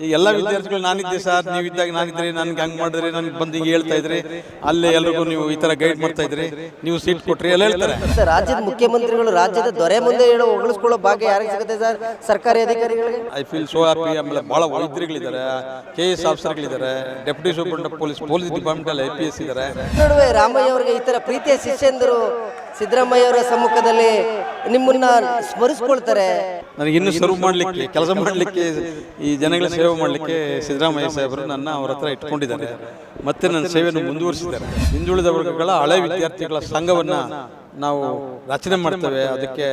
ಈ ಎಲ್ಲ ವಿದ್ಯಾರ್ಥಿಗಳು ನಾನಿದ್ದೆ ಸರ್ ನೀವು ಇದ್ದಾಗ ನಾನಿದ್ರೆ ನನ್ಗೆ ಹಂಗೆ ಮಾಡಿದ್ರೆ ನನ್ಗೆ ಬಂದು ಹಿಂಗೆ ಹೇಳ್ತಾ ಇದ್ರಿ. ಅಲ್ಲೇ ಎಲ್ರಿಗೂ ನೀವು ಈ ತರ ಗೈಡ್ ಮಾಡ್ತಾ ಇದ್ರಿ. ನೀವು ಸೀಟ್ ಕೊಟ್ರಿ ಎಲ್ಲ ಹೇಳ್ತಾರೆ. ಸರ್ ರಾಜ್ಯದ ಮುಖ್ಯಮಂತ್ರಿಗಳು ರಾಜ್ಯದ ದೊರೆ ಮುಂದೆ ಹೇಳೋ ಹೊಗಳಿಸ್ಕೊಳ್ಳೋ ಭಾಗ್ಯ ಯಾರಿಗೆ ಸಿಗುತ್ತೆ ಸರ್? ಸರ್ಕಾರಿ ಅಧಿಕಾರಿಗಳಿಗೆ? ಐ ಫೀಲ್ ಸೋ ಹ್ಯಾಪಿ ಆಮೇಲೆ ಭಾಳ ವೈದ್ಯರುಗಳಿದ್ದಾರೆ. ಕೆ ಎಸ್ ಆಫೀಸರ್ಗಳಿದ್ದಾರೆ ಡೆಪ್ಯೂಟಿ ಸೂಪರಿಂಟೆಂಡೆಂಟ್ ಪೊಲೀಸ್ ಪೊಲೀಸ್ ಡಿಪಾರ್ಟ್ಮೆಂಟಲ್ಲಿ ಐ ಪಿ ಎಸ್ ಇದ್ದಾರೆ. ನಡುವೆ ರಾಮಯ್ಯ ಅವರಿಗೆ ಈ ತರ ಪ್ರೀತಿಯ ಶಿಷ್ಯಂದರು ಸಿದ್ದರಾಮಯ್ಯ ಅವರ ಸಮ್ಮುಖದಲ್ಲಿ ನಿಮ್ಮನ್ನ ಸ್ಮರಿಸ್ಕೊಳ್ತಾರೆ. ನನಗೆ ಇನ್ನೂ ಸರ್ವ್ ಮಾಡಲಿಕ್ಕೆ ಕೆಲಸ ಮಾಡಲಿಕ್ಕೆ ಈ ಜನಗಳ ಸೇವೆ ಮಾಡಲಿಕ್ಕೆ ಸಿದ್ದರಾಮಯ್ಯ ಸಾಹೇಬರು ನನ್ನ ಅವರ ಹತ್ರ ಇಟ್ಕೊಂಡಿದ್ದಾರೆ. ಮತ್ತೆ ನನ್ನ ಸೇವೆಯನ್ನು ಮುಂದುವರಿಸಿದ್ದಾರೆ. ಹಿಂದುಳಿದ ವರ್ಗಗಳ ಹಳೆ ವಿದ್ಯಾರ್ಥಿಗಳ ಸಂಘವನ್ನು ನಾವು ರಚನೆ ಮಾಡ್ತೇವೆ. ಅದಕ್ಕೆ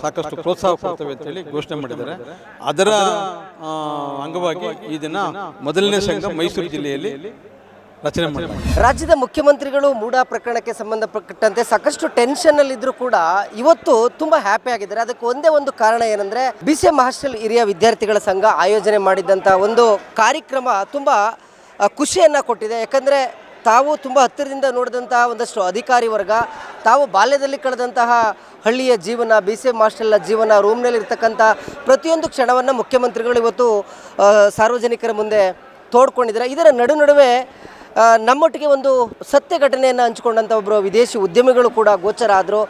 ಸಾಕಷ್ಟು ಪ್ರೋತ್ಸಾಹ ಕೊಡ್ತೇವೆ ಅಂತೇಳಿ ಘೋಷಣೆ ಮಾಡಿದ್ದಾರೆ. ಅದರ ಅಂಗವಾಗಿ ಈ ದಿನ ಮೊದಲನೇ ಸಂಘ ಮೈಸೂರು ಜಿಲ್ಲೆಯಲ್ಲಿ ರಚನೆ ರಾಜ್ಯದ ಮುಖ್ಯಮಂತ್ರಿಗಳು ಮೂಡಾ ಪ್ರಕರಣಕ್ಕೆ ಸಂಬಂಧಪಟ್ಟಂತೆ ಸಾಕಷ್ಟು ಟೆನ್ಷನ್ ಅಲ್ಲಿ ಇದ್ರು ಕೂಡ ಇವತ್ತು ತುಂಬಾ ಹ್ಯಾಪಿ ಆಗಿದ್ದಾರೆ. ಅದಕ್ಕೆ ಒಂದೇ ಒಂದು ಕಾರಣ ಏನಂದ್ರೆ ಬಿಸಿ ಸಿ ಎಂ ಹಾಸ್ಟೆಲ್ ಹಿರಿಯ ವಿದ್ಯಾರ್ಥಿಗಳ ಸಂಘ ಆಯೋಜನೆ ಮಾಡಿದಂತ ಒಂದು ಕಾರ್ಯಕ್ರಮ ತುಂಬಾ ಖುಷಿಯನ್ನ ಕೊಟ್ಟಿದೆ. ಯಾಕಂದ್ರೆ ತಾವು ತುಂಬ ಹತ್ತಿರದಿಂದ ನೋಡಿದಂತಹ ಒಂದಷ್ಟು ಅಧಿಕಾರಿ ವರ್ಗ ತಾವು ಬಾಲ್ಯದಲ್ಲಿ ಕಳೆದಂತಹ ಹಳ್ಳಿಯ ಜೀವನ ಬಿ ಸಿ ಎಂ ಹಾಸ್ಟೆಲ್ನ ಜೀವನ ರೂಮ್ನಲ್ಲಿ ಇರ್ತಕ್ಕಂಥ ಪ್ರತಿಯೊಂದು ಕ್ಷಣವನ್ನು ಮುಖ್ಯಮಂತ್ರಿಗಳು ಇವತ್ತು ಸಾರ್ವಜನಿಕರ ಮುಂದೆ ತೋಡ್ಕೊಂಡಿದ್ದಾರೆ. ಇದರ ನಡು ನಡುವೆ ನಮ್ಮೊಟ್ಟಿಗೆ ಒಂದು ಸತ್ಯ ಘಟನೆಯನ್ನು ಹಂಚಿಕೊಂಡಂಥ ಒಬ್ಬರು ವಿದೇಶಿ ಉದ್ಯಮಿಗಳು ಕೂಡ ಗೋಚರ ಆದರು.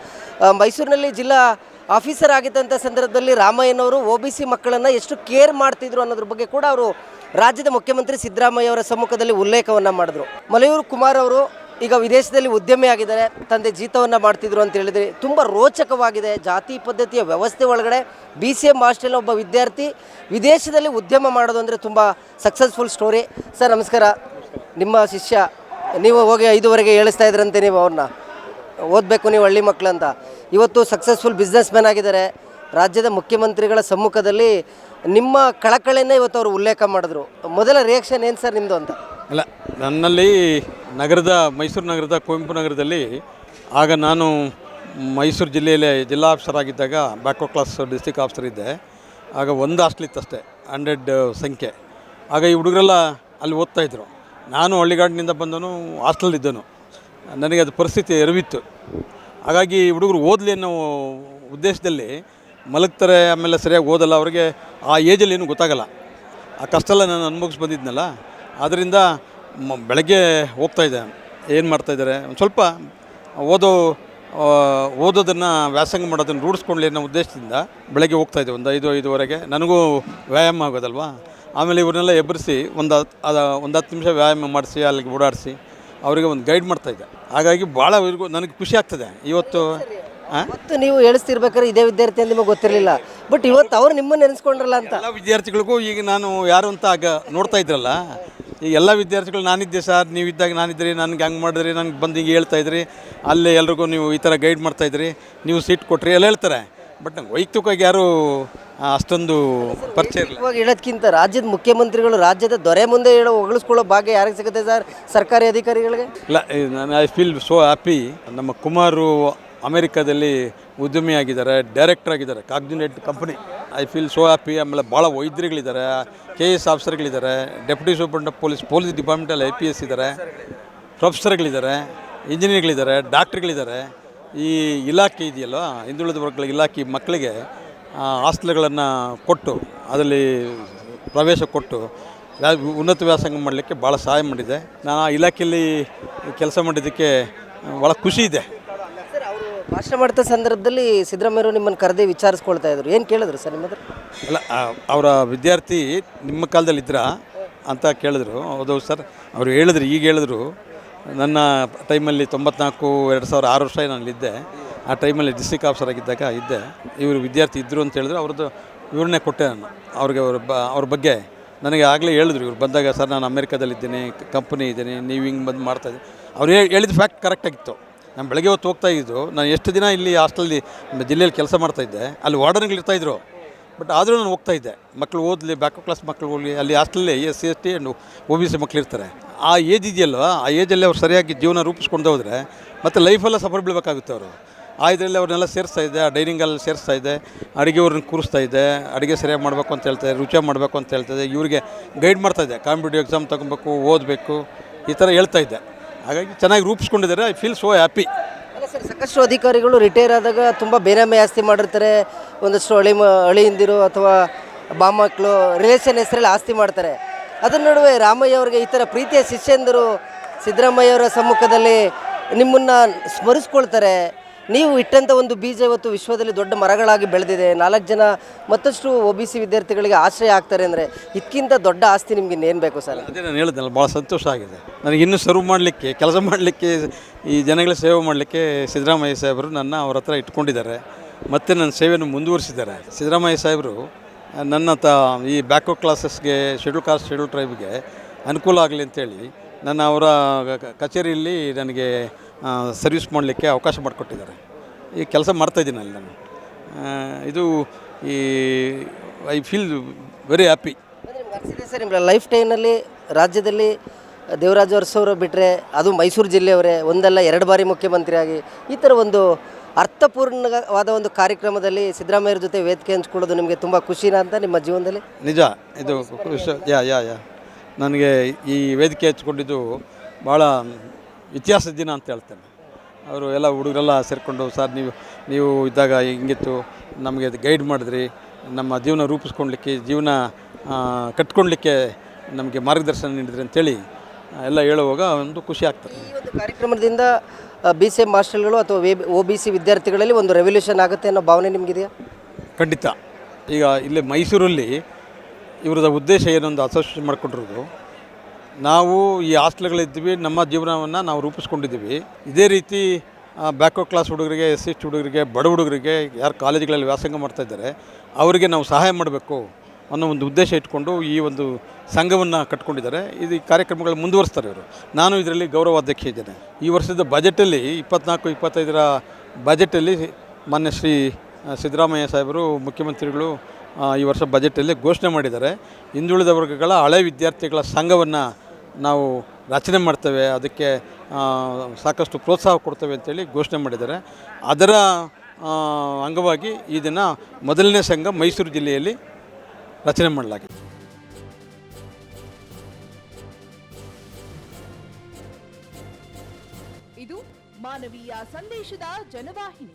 ಮೈಸೂರಿನಲ್ಲಿ ಜಿಲ್ಲಾ ಆಫೀಸರ್ ಆಗಿದ್ದಂಥ ಸಂದರ್ಭದಲ್ಲಿ ರಾಮಯ್ಯನವರು ಒ ಬಿ ಸಿ ಮಕ್ಕಳನ್ನು ಎಷ್ಟು ಕೇರ್ ಮಾಡ್ತಿದ್ರು ಅನ್ನೋದ್ರ ಬಗ್ಗೆ ಕೂಡ ಅವರು ರಾಜ್ಯದ ಮುಖ್ಯಮಂತ್ರಿ ಸಿದ್ದರಾಮಯ್ಯ ಅವರ ಸಮ್ಮುಖದಲ್ಲಿ ಉಲ್ಲೇಖವನ್ನು ಮಾಡಿದ್ರು. ಮಲೆಯೂರು ಕುಮಾರ್ ಅವರು ಈಗ ವಿದೇಶದಲ್ಲಿ ಉದ್ಯಮಿ ಆಗಿದ್ದಾರೆ. ತಂದೆ ಜೀತವನ್ನು ಮಾಡ್ತಿದ್ರು ಅಂತ ಹೇಳಿದ್ರೆ ತುಂಬ ರೋಚಕವಾಗಿದೆ. ಜಾತಿ, ಪದ್ಧತಿಯ ವ್ಯವಸ್ಥೆ ಒಳಗಡೆ ಬಿ ಸಿ ಎಂ ಹಾಸ್ಟೆಲ್ ಒಬ್ಬ ವಿದ್ಯಾರ್ಥಿ ವಿದೇಶದಲ್ಲಿ ಉದ್ಯಮ ಮಾಡೋದು ಅಂದರೆ ತುಂಬ ಸಕ್ಸಸ್ಫುಲ್ ಸ್ಟೋರಿ ಸರ್, ನಮಸ್ಕಾರ. ನಿಮ್ಮ ಶಿಷ್ಯ, ನೀವು ಹೋಗಿ ಐದುವರೆಗೆ ಹೇಳಿಸ್ತಾ ಇದ್ರಂತೆ ನೀವು ಅವ್ರನ್ನ. ಓದಬೇಕು ನೀವು ಹಳ್ಳಿ ಮಕ್ಕಳು ಅಂತ. ಇವತ್ತು ಸಕ್ಸಸ್ಫುಲ್ ಬಿಸ್ನೆಸ್ ಮ್ಯಾನ್ ಆಗಿದ್ದಾರೆ. ರಾಜ್ಯದ ಮುಖ್ಯಮಂತ್ರಿಗಳ ಸಮ್ಮುಖದಲ್ಲಿ ನಿಮ್ಮ ಕಳಕಳಿನ ಇವತ್ತು ಅವರು ಉಲ್ಲೇಖ ಮಾಡಿದ್ರು. ಮೊದಲ ರಿಯಾಕ್ಷನ್ ಏನು ಸರ್ ನಿಮ್ಮದು ಅಂತ? ಅಲ್ಲ, ನನ್ನಲ್ಲಿ ನಗರದ, ಮೈಸೂರು ನಗರದ, ಕುವೆಂಪು ನಗರದಲ್ಲಿ ಆಗ ನಾನು ಮೈಸೂರು ಜಿಲ್ಲೆಯಲ್ಲಿ ಜಿಲ್ಲಾ ಆಫೀಸರ್ ಆಗಿದ್ದಾಗ ಬ್ಯಾಕ್ವರ್ಡ್ ಕ್ಲಾಸ್ ಡಿಸ್ಟಿಕ್ ಆಫೀಸರ್ ಇದ್ದೆ. ಆಗ ಒಂದು ಹಾಸ್ಟೆಲ್ ಇತ್ತಷ್ಟೇ ಹಂಡ್ರೆಡ್ ಸಂಖ್ಯೆ. ಆಗ ಈ ಹುಡುಗರೆಲ್ಲ ಅಲ್ಲಿ ಓದ್ತಾ ಇದ್ರು. ನಾನು ಹಳ್ಳಿಗಾಡಿನಿಂದ ಬಂದನು ಹಾಸ್ಟೆಲ್ ಇದ್ದನು ನನಗೆ ಅದು ಪರಿಸ್ಥಿತಿ ಎರವಿತ್ತು ಹಾಗಾಗಿ ಹುಡುಗರು ಓದಲಿ ಅನ್ನೋ ಉದ್ದೇಶದಲ್ಲಿ ಮಲಗ್ತಾರೆ, ಆಮೇಲೆ ಸರಿಯಾಗಿ ಓದಲ್ಲ, ಅವರಿಗೆ ಆ ಏಜಲ್ಲಿ ಏನೂ ಗೊತ್ತಾಗಲ್ಲ. ಆ ಕಷ್ಟ ಎಲ್ಲ ನಾನು ಅನುಭವಿಸಿ ಬಂದಿದ್ನಲ್ಲ ಆದ್ದರಿಂದ ಮ, ಬೆಳಗ್ಗೆ ಹೋಗ್ತಾ ಇದ್ದೆ. ಏನು ಮಾಡ್ತಾಯಿದ್ದಾರೆ ಒಂದು ಸ್ವಲ್ಪ ಓದೋ ಓದೋದನ್ನು ವ್ಯಾಸಂಗ ಮಾಡೋದನ್ನು ರೂಢಿಸ್ಕೊಳ್ಳಿ ಅನ್ನೋ ಉದ್ದೇಶದಿಂದ ಬೆಳಗ್ಗೆ ಹೋಗ್ತಾ ಇದ್ದೆ. ಒಂದು ಐದು, ಐದುವರೆಗೆ. ನನಗೂ ವ್ಯಾಯಾಮ ಆಗೋದಲ್ವಾ? ಆಮೇಲೆ ಇವ್ರನ್ನೆಲ್ಲ ಎಬ್ಬರಿಸಿ ಒಂದು ಹತ್ತು ಅದ ಒಂದು ಹತ್ತು ನಿಮಿಷ ವ್ಯಾಯಾಮ ಮಾಡಿಸಿ ಅಲ್ಲಿಗೆ ಓಡಾಡಿಸಿ ಅವರಿಗೆ ಒಂದು ಗೈಡ್ ಮಾಡ್ತಾಯಿದ್ದೆ ಹಾಗಾಗಿ ಭಾಳ ಇವ್ರಿಗೂ ನನಗೆ ಖುಷಿ ಆಗ್ತದೆ. ಇವತ್ತು ಮತ್ತು ನೀವು ಹೇಳಿಸ್ತಿರ್ಬೇಕಾದ್ರೆ ಇದೇ ವಿದ್ಯಾರ್ಥಿ ಅಂತ ನಿಮಗೆ ಗೊತ್ತಿರಲಿಲ್ಲ. ಬಟ್ ಇವತ್ತು ಅವ್ರು ನಿಮ್ಮನ್ನು ನೆನೆಸ್ಕೊಂಡ್ರಲ್ಲ ಅಂತ. ಎಲ್ಲ ವಿದ್ಯಾರ್ಥಿಗಳಿಗೂ ಈಗ ನಾನು ಯಾರು ಅಂತ ಆಗ ನೋಡ್ತಾ ಇದ್ರಲ್ಲ. ಈಗ ಎಲ್ಲ ವಿದ್ಯಾರ್ಥಿಗಳು ನಾನಿದ್ದೆ ಸರ್ ನೀವು ಇದ್ದಾಗ ನಾನಿದ್ರಿ ನನಗೆ ಹಂಗೆ ಮಾಡಿದ್ರಿ ನನಗೆ ಬಂದು ಹಿಂಗೆ ಹೇಳ್ತಾ ಇದ್ರಿ. ಅಲ್ಲೇ ಎಲ್ರಿಗೂ ನೀವು ಈ ಥರ ಗೈಡ್ ಮಾಡ್ತಾ ಇದ್ರಿ. ನೀವು ಸೀಟ್ ಕೊಟ್ರಿ ಎಲ್ಲ ಹೇಳ್ತಾರೆ. ಬಟ್ ನಂಗೆ ವೈಯಕ್ತಿಕವಾಗಿ ಯಾರೂ ಅಷ್ಟೊಂದು ಪರಿಚಯ ಇರಲಿಲ್ಲ ಇವಾಗ ಹೇಳೋದ್ಕಿಂತ ರಾಜ್ಯದ ಮುಖ್ಯಮಂತ್ರಿಗಳು ರಾಜ್ಯದ ದೊರೆ ಮುಂದೆ ಹೇಳೋ ಹೊಗಳಿಸ್ಕೊಳ್ಳೋ ಭಾಗ್ಯ ಯಾರಿಗೆ ಸಿಗುತ್ತೆ ಸರ್ ಸರ್ಕಾರಿ ಅಧಿಕಾರಿಗಳಿಗೆ? ಇಲ್ಲ ನಾನು ಐ ಫೀಲ್ ಸೋ ಹ್ಯಾಪಿ ನಮ್ಮ ಕುಮಾರು ಅಮೆರಿಕಾದಲ್ಲಿ ಉದ್ಯಮಿ ಆಗಿದ್ದಾರೆ ಡೈರೆಕ್ಟರ್ ಆಗಿದ್ದಾರೆ Cognizant company I feel so happy ಆಮೇಲೆ ಭಾಳ ವೈದ್ಯರುಗಳಿದ್ದಾರೆ ಕೆ ಎಸ್ ಆಫೀಸರ್ಗಳಿದ್ದಾರೆ ಡೆಪ್ಯೂಟಿ ಸೂಪರಿಂಟೆಂಡೆಂಟ್ ಪೊಲೀಸ್ ಪೊಲೀಸ್ ಡಿಪಾರ್ಟ್ಮೆಂಟಲ್ಲಿ ಐ ಪಿ ಎಸ್ ಇದ್ದಾರೆ ಪ್ರೊಫೆಸರ್ಗಳಿದ್ದಾರೆ ಇಂಜಿನಿಯರ್ಗಳಿದ್ದಾರೆ ಡಾಕ್ಟ್ರ್ಗಳಿದ್ದಾರೆ ಈ ಇಲಾಖೆ ಇದೆಯಲ್ಲ ಹಿಂದುಳಿದ ವರ್ಗಗಳ ಇಲಾಖೆ ಮಕ್ಕಳಿಗೆ ಹಾಸ್ಟೆಲ್ಗಳನ್ನು ಕೊಟ್ಟು ಅದರಲ್ಲಿ ಪ್ರವೇಶ ಕೊಟ್ಟು ಉನ್ನತ ವ್ಯಾಸಂಗ ಮಾಡಲಿಕ್ಕೆ ಭಾಳ ಸಹಾಯ ಮಾಡಿದೆ. ನಾನು ಆ ಇಲಾಖೆಯಲ್ಲಿ ಕೆಲಸ ಮಾಡಿದ್ದಕ್ಕೆ ಭಾಳ ಖುಷಿ ಇದೆ. ಸರ್ ಅವರು ಭಾಷಣ ಮಾಡ್ತಾ ಸಂದರ್ಭದಲ್ಲಿ ಸಿದ್ದರಾಮಯ್ಯರು ನಿಮ್ಮನ್ನು ಕರೆದೇ ವಿಚಾರಿಸ್ಕೊಳ್ತಾ ಇದ್ರು. ಏನು ಕೇಳಿದ್ರು ಸರ್ ನಿಮ್ಮ ಹತ್ರ? ಅಲ್ಲ ಅವರ ವಿದ್ಯಾರ್ಥಿ ನಿಮ್ಮ ಕಾಲದಲ್ಲಿ ಇದ್ರಾ ಅಂತ ಕೇಳಿದ್ರು. ಹೌದು ಸರ್ ಅವರು ಹೇಳಿದ್ರು ಈಗ ಹೇಳಿದ್ರು. ನನ್ನ ಟೈಮಲ್ಲಿ ತೊಂಬತ್ನಾಲ್ಕು ಎರಡು ಸಾವಿರ ಆರು ವರ್ಷ ನಾನಲ್ಲಿದ್ದೆ. ಆ ಟೈಮಲ್ಲಿ ಡಿಸ್ಟಿಕ್ ಆಫೀಸರ್ ಆಗಿದ್ದಾಗ ಇದ್ದೆ. ಇವರು ವಿದ್ಯಾರ್ಥಿ ಇದ್ದರು ಅಂತ ಹೇಳಿದ್ರು. ಅವ್ರದ್ದು ವಿವರಣೆ ಕೊಟ್ಟೆ ನಾನು. ಅವ್ರಿಗೆ ಅವ್ರ ಬ, ಅವ್ರ ಬಗ್ಗೆ ನನಗೆ ಆಗಲೇ ಹೇಳಿದ್ರು ಇವ್ರು. ಬಂದಾಗ, ಸರ್, ನಾನು ಅಮೇರಿಕಾದಲ್ಲಿದ್ದೀನಿ ಕಂಪ್ನಿ ಇದ್ದೀನಿ, ನೀವು ಹಿಂಗೆ ಬಂದು ಮಾಡ್ತಾಯಿದ್ದೀನಿ ಅವ್ರು ಹೇಳಿದ ಫ್ಯಾಕ್ಟ್ ಕರೆಕ್ಟಾಗಿತ್ತು ನಾನು ಬೆಳಗ್ಗೆ ಹೊತ್ತು ಹೋಗ್ತಾ ಇದ್ದು, ನಾನು ಎಷ್ಟು ದಿನ ಇಲ್ಲಿ ಹಾಸ್ಟೆಲ್ಲಿ ಜಿಲ್ಲೆಯಲ್ಲಿ ಕೆಲಸ ಮಾಡ್ತಾಯಿದ್ದೆ ಅಲ್ಲಿ ವಾರ್ಡನ್ಗಳು ಇರ್ತಾಯಿದ್ರು ಬಟ್ ಆದರೂ ನಾನು ಹೋಗ್ತಾ ಇದ್ದೆ. ಮಕ್ಕಳು ಓದಲಿ ಬ್ಯಾಕ್ ಕ್ಲಾಸ್ ಮಕ್ಕಳು ಹೋಗಲಿ ಅಲ್ಲಿ ಹಾಸ್ಟೆಲ್ಲೇ S C S T and O B C ಮಕ್ಳು ಇರ್ತಾರೆ. ಆ ಏಜ್ ಇದೆಯಲ್ವ? ಆ ಏಜಲ್ಲಿ ಅವ್ರು ಸರಿಯಾಗಿ ಜೀವನ ರೂಪಿಸ್ಕೊಂಡು ಹೋದರೆ ಮತ್ತು ಲೈಫೆಲ್ಲ ಸಫರ್ ಬೀಳಬೇಕಾಗುತ್ತೆ ಅವರು. ಆ ಇದರಲ್ಲಿ ಅವ್ರನ್ನೆಲ್ಲ ಸೇರಿಸ್ತಾ ಇದ್ದೆ, ಆ ಡೈನಿಂಗಲ್ಲಿ ಸೇರಿಸ್ತಾ ಇದ್ದೆ, ಅಡುಗೆ ಅವ್ರನ್ನ ಕೂರಿಸ್ತಾ ಇದ್ದೆ, ಅಡುಗೆ ಸರಿಯಾಗಿ ಮಾಡಬೇಕು ಅಂತ ಹೇಳ್ತಾರೆ ರುಚಿ ಮಾಡಬೇಕು ಅಂತ ಹೇಳ್ತಾ ಇವರಿಗೆ ಗೈಡ್ ಮಾಡ್ತಾ ಇದ್ದೆ, ಕಾಂಪಿಟೇಟಿವ್ ಎಕ್ಸಾಮ್ ತೊಗೊಬೇಕು, ಓದಬೇಕು, ಈ ಥರ ಹೇಳ್ತಾ ಇದ್ದೆ. ಹಾಗಾಗಿ ಚೆನ್ನಾಗಿ ರೂಪಿಸ್ಕೊಂಡಿದ್ದಾರೆ, I feel so happy. Sir, ಸಾಕಷ್ಟು ಅಧಿಕಾರಿಗಳು ರಿಟೈರ್ ಆದಾಗ ತುಂಬ ಬೇರೆಮೆ ಆಸ್ತಿ ಮಾಡಿರ್ತಾರೆ, ಒಂದಷ್ಟು ಹಳಿ ಹಳಿಯಿಂದಿರು ಅಥವಾ ಬಾಮಕ್ಕಳು ರಿಲೇಷನ್ ಹೆಸರಲ್ಲಿ ಆಸ್ತಿ ಮಾಡ್ತಾರೆ. ಅದರ ನಡುವೆ ರಾಮಯ್ಯ ಅವರಿಗೆ ಈ ಥರ ಪ್ರೀತಿಯ ಶಿಷ್ಯಂದರು ಸಿದ್ದರಾಮಯ್ಯವರ ಸಮ್ಮುಖದಲ್ಲಿ ನಿಮ್ಮನ್ನು ಸ್ಮರಿಸ್ಕೊಳ್ತಾರೆ ನೀವು ಇಟ್ಟಂಥ ಒಂದು ಬೀಜ ಇವತ್ತು ವಿಶ್ವದಲ್ಲಿ ದೊಡ್ಡ ಮರಗಳಾಗಿ ಬೆಳೆದಿದೆ. ನಾಲ್ಕು ಜನ ಮತ್ತಷ್ಟು ಒ ಬಿ ಸಿ ವಿದ್ಯಾರ್ಥಿಗಳಿಗೆ ಆಶ್ರಯ ಆಗ್ತಾರೆ ಅಂದರೆ ಇದಕ್ಕಿಂತ ದೊಡ್ಡ ಆಸ್ತಿ ನಿಮಗೆ ಇನ್ನೇನು ಬೇಕು ಸರ್? ಅದೇ ನಾನು ಹೇಳಿದ್ನಲ್ಲ ಭಾಳ ಸಂತೋಷ ಆಗಿದೆ. ನನಗೆ ಇನ್ನೂ ಸರ್ವ್ ಮಾಡಲಿಕ್ಕೆ, ಕೆಲಸ ಮಾಡಲಿಕ್ಕೆ, ಈ ಜನಗಳ ಸೇವೆ ಮಾಡಲಿಕ್ಕೆ ಸಿದ್ದರಾಮಯ್ಯ ಸಾಹೇಬರು ನನ್ನ ಅವ್ರ ಹತ್ರ ಇಟ್ಕೊಂಡಿದ್ದಾರೆ. ಮತ್ತು ನನ್ನ ಸೇವೆಯನ್ನು ಮುಂದುವರಿಸಿದ್ದಾರೆ. ಸಿದ್ದರಾಮಯ್ಯ ಸಾಹೇಬರು, ನನ್ನ ತ, ಈ ಬ್ಯಾಕ್ವರ್ಡ್ ಕ್ಲಾಸಸ್ಗೆ ಶೆಡ್ಯೂಲ್ ಕಾಸ್ಟ್ ಶೆಡ್ಯೂಲ್ ಟ್ರೈಬ್ಗೆ ಅನುಕೂಲ ಆಗಲಿ ಅಂತೇಳಿ ನನ್ನ ಅವರ ಕಚೇರಿಯಲ್ಲಿ ನನಗೆ ಸರ್ವಿಸ್ ಮಾಡಲಿಕ್ಕೆ ಅವಕಾಶ ಮಾಡಿಕೊಟ್ಟಿದ್ದಾರೆ. ಈ ಕೆಲಸ ಮಾಡ್ತಾಯಿದ್ದೀನಿ ಅಲ್ಲಿ ನಾನು. ಇದು ಈ I feel very happy sir ನಿಮ್ಮ ಲೈಫ್ ಟೈಮ್ನಲ್ಲಿ ರಾಜ್ಯದಲ್ಲಿ ದೇವರಾಜ ಅರಸವರು ಬಿಟ್ಟರೆ ಅದು ಮೈಸೂರು ಜಿಲ್ಲೆಯವರೇ ಒಂದಲ್ಲ ಎರಡು ಬಾರಿ ಮುಖ್ಯಮಂತ್ರಿಯಾಗಿ ಈ ಥರ ಒಂದು ಅರ್ಥಪೂರ್ಣವಾದ ಒಂದು ಕಾರ್ಯಕ್ರಮದಲ್ಲಿ ಸಿದ್ದರಾಮಯ್ಯರ ಜೊತೆ ವೇದಿಕೆ ಹಂಚ್ಕೊಳ್ಳೋದು ನಿಮಗೆ ತುಂಬ ಖುಷಿನಾ ಅಂತ ನಿಮ್ಮ ಜೀವನದಲ್ಲಿ? ನಿಜ ಇದು ಯಾ ಯಾ ಯಾ. ನನಗೆ ಈ ವೇದಿಕೆ ಹಚ್ಕೊಂಡಿದ್ದು ಭಾಳ ಇತಿಹಾಸದ ದಿನ ಅಂತ ಹೇಳ್ತೇನೆ. ಅವರು ಎಲ್ಲ ಹುಡುಗರೆಲ್ಲ ಸೇರಿಕೊಂಡು ಸರ್ ನೀವು ನೀವು ಇದ್ದಾಗ ಹಿಂಗಿತ್ತು ನಮಗೆ ಗೈಡ್ ಮಾಡಿದ್ರಿ ನಮ್ಮ ಜೀವನ ರೂಪಿಸ್ಕೊಳ್ಲಿಕ್ಕೆ ಜೀವನ ಕಟ್ಕೊಳ್ಲಿಕ್ಕೆ ನಮಗೆ ಮಾರ್ಗದರ್ಶನ ನೀಡಿದ್ರಿ ಅಂತೇಳಿ ಎಲ್ಲ ಹೇಳುವಾಗ ಒಂದು ಖುಷಿ ಆಗ್ತದೆ. ಈ ಒಂದು ಕಾರ್ಯಕ್ರಮದಿಂದ ಬಿ ಸಿ ಎಂ ಮಾಸ್ಟರ್ಗಳು ಅಥವಾ ಒ ಬಿ ಸಿ ವಿದ್ಯಾರ್ಥಿಗಳಲ್ಲಿ ಒಂದು ರೆವಲ್ಯೂಷನ್ ಆಗುತ್ತೆ ಅನ್ನೋ ಭಾವನೆ ನಿಮಗಿದೆಯಾ? ಖಂಡಿತ. ಈಗ ಇಲ್ಲಿ ಮೈಸೂರಲ್ಲಿ ಇವ್ರದ ಉದ್ದೇಶ ಏನೊಂದು ಅಸೋಸಿಯೇಷನ್ ಮಾಡ್ಕೊಂಡಿರೋದು ನಾವು ಈ ಹಾಸ್ಟೆಲ್ಗಳಿದ್ದೀವಿ, ನಮ್ಮ ಜೀವನವನ್ನು ನಾವು ರೂಪಿಸ್ಕೊಂಡಿದ್ದೀವಿ. ಇದೇ ರೀತಿ ಬ್ಯಾಕ್ವರ್ಡ್ ಕ್ಲಾಸ್ ಹುಡುಗರಿಗೆ ಎಸ್ ಸಿ ಹುಡುಗರಿಗೆ, ಬಡ ಹುಡುಗರಿಗೆ ಯಾರು ಕಾಲೇಜುಗಳಲ್ಲಿ ವ್ಯಾಸಂಗ ಮಾಡ್ತಾ ಇದ್ದಾರೆ, ಅವರಿಗೆ ನಾವು ಸಹಾಯ ಮಾಡಬೇಕು ಅನ್ನೋ ಒಂದು ಉದ್ದೇಶ ಇಟ್ಕೊಂಡು ಈ ಒಂದು ಸಂಘವನ್ನು ಕಟ್ಕೊಂಡಿದ್ದಾರೆ. ಇದು ಈ ಕಾರ್ಯಕ್ರಮಗಳು ಮುಂದುವರಿಸ್ತಾರೆ ಇವರು. ನಾನು ಇದರಲ್ಲಿ ಗೌರವಾಧ್ಯಕ್ಷ ಇದ್ದೇನೆ. ಈ ವರ್ಷದ ಬಜೆಟಲ್ಲಿ, ಇಪ್ಪತ್ನಾಲ್ಕು, ಇಪ್ಪತ್ತೈದರ ಬಜೆಟಲ್ಲಿ ಮಾನ್ಯ ಶ್ರೀ ಸಿದ್ದರಾಮಯ್ಯ ಸಾಹೇಬರು, ಮುಖ್ಯಮಂತ್ರಿಗಳು ಈ ವರ್ಷ ಬಜೆಟಲ್ಲಿ ಘೋಷಣೆ ಮಾಡಿದ್ದಾರೆ. ಹಿಂದುಳಿದ ವರ್ಗಗಳ ಹಳೆ ವಿದ್ಯಾರ್ಥಿಗಳ ಸಂಘವನ್ನು ನಾವು ರಚನೆ ಮಾಡ್ತೇವೆ, ಅದಕ್ಕೆ ಸಾಕಷ್ಟು ಪ್ರೋತ್ಸಾಹ ಕೊಡ್ತೇವೆ ಅಂತೇಳಿ ಘೋಷಣೆ ಮಾಡಿದ್ದಾರೆ. ಅದರ ಅಂಗವಾಗಿ ಈ ದಿನ ಮೊದಲನೇ ಸಂಘ ಮೈಸೂರು ಜಿಲ್ಲೆಯಲ್ಲಿ ರಚನೆ ಮಾಡಲಾಗಿದೆ. ಇದು ಮಾನವೀಯ ಸಂದೇಶದ ಜನವಾಹಿನಿ.